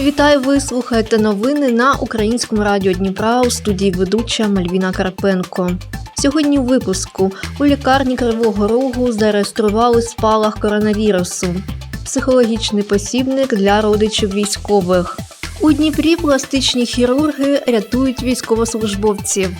Вітаю! Ви слухаєте новини на українському радіо Дніпра у студії ведуча Мальвіна Карпенко. Сьогодні у випуску у лікарні Кривого Рогу зареєстрували спалах коронавірусу, психологічний посібник для родичів військових. У Дніпрі пластичні хірурги рятують військовослужбовців.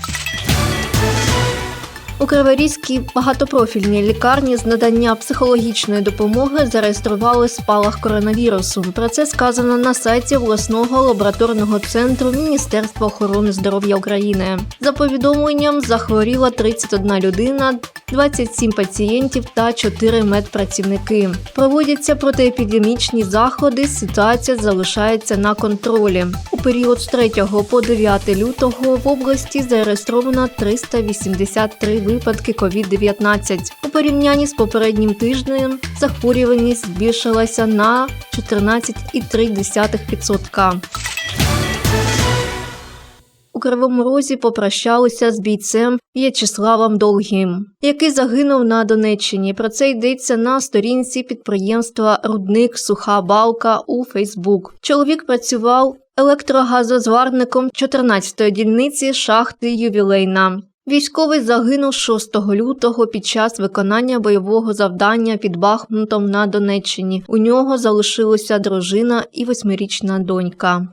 У Криворізькій багатопрофільній лікарні з надання психологічної допомоги зареєстрували спалах коронавірусу. Про це сказано на сайті обласного лабораторного центру Міністерства охорони здоров'я України. За повідомленням захворіла 31 людина, 27 пацієнтів та 4 медпрацівники. Проводяться протиепідемічні заходи. Ситуація залишається на контролі. У період з 3 по 9 лютого в області зареєстровано 383 випадки COVID-19. У порівнянні з попереднім тижнем захворюваність збільшилася на 14,3%. Кривому Розі попрощалися з бійцем В'ячеславом Долгим, який загинув на Донеччині. Про це йдеться на сторінці підприємства Рудник Суха Балка у Фейсбук. Чоловік працював електрогазозварником 14-ї дільниці шахти Ювілейна. Військовий загинув 6 лютого під час виконання бойового завдання під Бахмутом на Донеччині. У нього залишилася дружина і восьмирічна донька.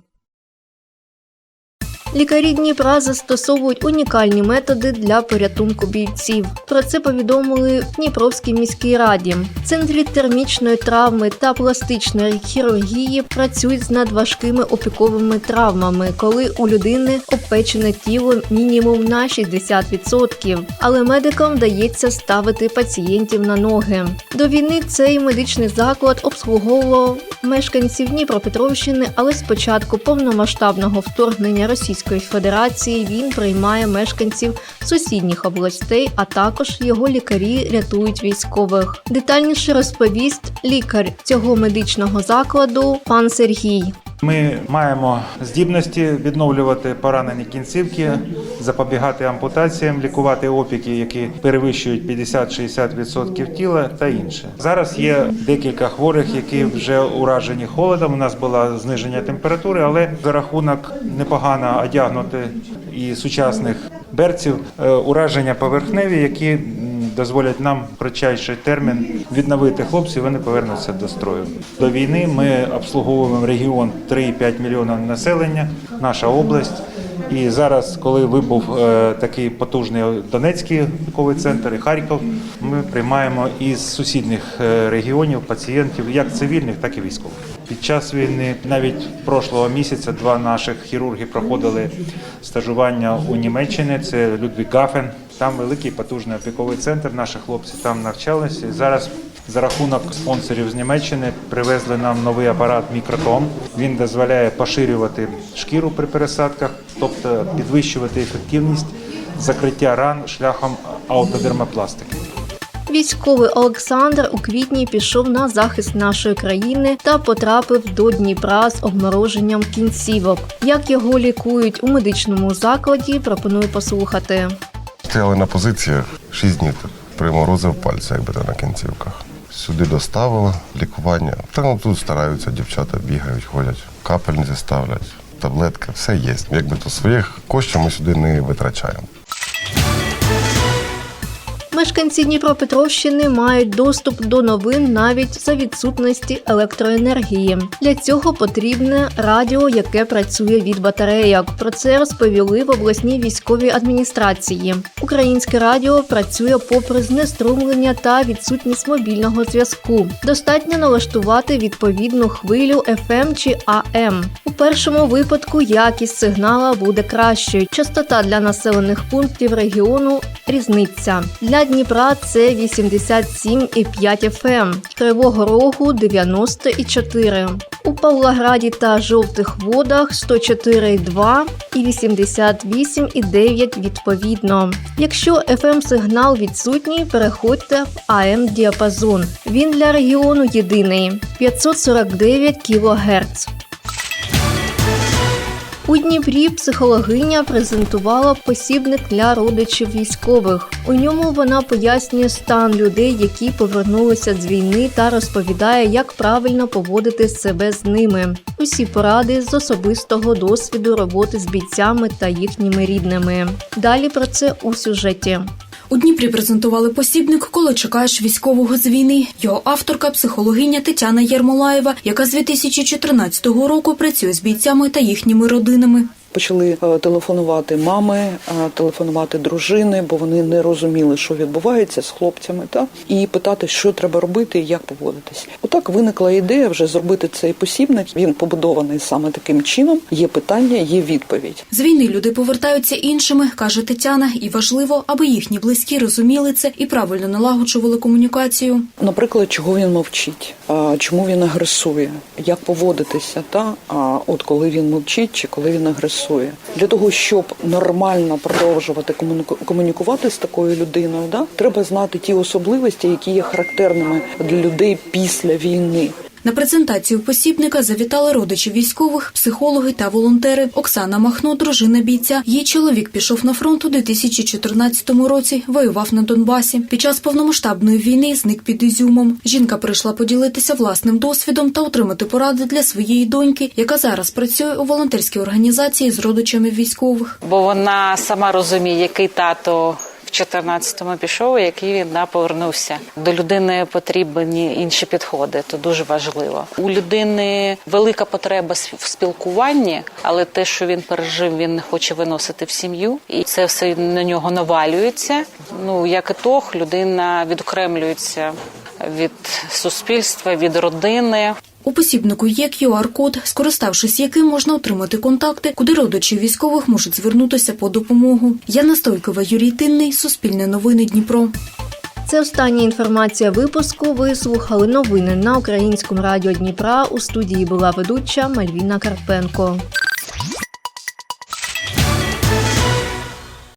Лікарі Дніпра застосовують унікальні методи для порятунку бійців. Про це повідомили в Дніпровській міській раді. Центрі термічної травми та пластичної хірургії працюють з надважкими опіковими травмами, коли у людини обпечене тіло мінімум на 60%. Але медикам вдається ставити пацієнтів на ноги. До війни цей медичний заклад обслуговував мешканців Дніпропетровщини, але з початку повномасштабного вторгнення Російської Федерації він приймає мешканців сусідніх областей, а також його лікарі рятують військових. Детальніше розповість лікар цього медичного закладу пан Сергій. Ми маємо здібності відновлювати поранені кінцівки, запобігати ампутаціям, лікувати опіки, які перевищують 50-60% тіла та інше. Зараз є декілька хворих, які вже уражені холодом. У нас було зниження температури, але за рахунок непогано одягнути і сучасних берців е, ураження поверхневі, які дозволять нам в кратчайший термін відновити хлопців. Вони повернуться до строю. До війни ми обслуговуємо регіон 3,5 мільйона населення, наша область. І зараз, коли вибув е, такий потужний Донецький військовий центр і Харків, ми приймаємо із сусідніх е, регіонів пацієнтів, як цивільних, так і військових. Під час війни, навіть прошлого місяця, два наших хірурги проходили стажування у Німеччині. Це Людвіг Гафен. Там великий потужний опіковий центр. Наші хлопці там навчалися. Зараз за рахунок спонсорів з Німеччини привезли нам новий апарат мікротом. Він дозволяє поширювати шкіру при пересадках, тобто підвищувати ефективність закриття ран шляхом аутодермопластики. Військовий Олександр у квітні пішов на захист нашої країни та потрапив до Дніпра з обмороженням кінцівок. Як його лікують у медичному закладі, пропоную послухати. Стояли на позиціях шість днів. Приморозив пальця, якби то на кінцівках. Сюди доставили лікування. Та ну тут стараються, дівчата бігають, ходять, капельниці ставлять, таблетки, все є. Якби то своїх коштів ми сюди не витрачаємо. Мешканці Дніпропетровщини мають доступ до новин навіть за відсутності електроенергії. Для цього потрібне радіо, яке працює від батарейок. Про це розповіли в обласній військовій адміністрації. Українське радіо працює попри знеструмлення та відсутність мобільного зв'язку. Достатньо налаштувати відповідну хвилю FM чи AM. Першому випадку якість сигнала буде кращою. Частота для населених пунктів регіону різниця. Для Дніпра це 87,5 FM, Кривого Рогу 94. У Павлограді та Жовтих Водах 104,2 і 88,9 відповідно. Якщо FM сигнал відсутній, переходьте в AM діапазон. Він для регіону єдиний 549 кГц. У Дніпрі психологиня презентувала посібник для родичів військових. У ньому вона пояснює стан людей, які повернулися з війни, та розповідає, як правильно поводити себе з ними. Усі поради з особистого досвіду роботи з бійцями та їхніми рідними. Далі про це у сюжеті. У Дніпрі презентували посібник Коли чекаєш військового з війни. Його авторка психологиня Тетяна Єрмолаєва, яка з 2014 року працює з бійцями та їхніми родинами. Почали е, телефонувати мами, е, телефонувати дружини, бо вони не розуміли, що відбувається з хлопцями, та і питати, що треба робити і як поводитись. Отак виникла ідея вже зробити цей посібник. Він побудований саме таким чином. Є питання, є відповідь. З війни люди повертаються іншими, каже Тетяна, і важливо, аби їхні близькі розуміли це і правильно налагоджували комунікацію. Наприклад, чого він мовчить, чому він агресує, як поводитися, та от коли він мовчить чи коли він агресує, для того, щоб нормально продовжувати комуніку- комунікувати з такою людиною, да треба знати ті особливості, які є характерними для людей після війни. На презентацію посібника завітали родичі військових, психологи та волонтери. Оксана Махно, дружина бійця. Її чоловік пішов на фронт у 2014 році, воював на Донбасі. Під час повномасштабної війни зник під Ізюмом. Жінка прийшла поділитися власним досвідом та отримати поради для своєї доньки, яка зараз працює у волонтерській організації з родичами військових. бо вона сама розуміє, який тато 14-му пішов, який він да, повернувся. До людини потрібні інші підходи. То дуже важливо. У людини велика потреба в спілкуванні, але те, що він пережив, він не хоче виносити в сім'ю, і це все на нього навалюється. Ну як ітог, людина відокремлюється від суспільства, від родини. У посібнику є QR-код, скориставшись яким можна отримати контакти, куди родичі військових можуть звернутися по допомогу. Яна Стойкова, Юрій Тинний, Суспільне новини Дніпро. Це остання інформація випуску. Ви слухали новини на українському радіо Дніпра. У студії була ведуча Мальвіна Карпенко.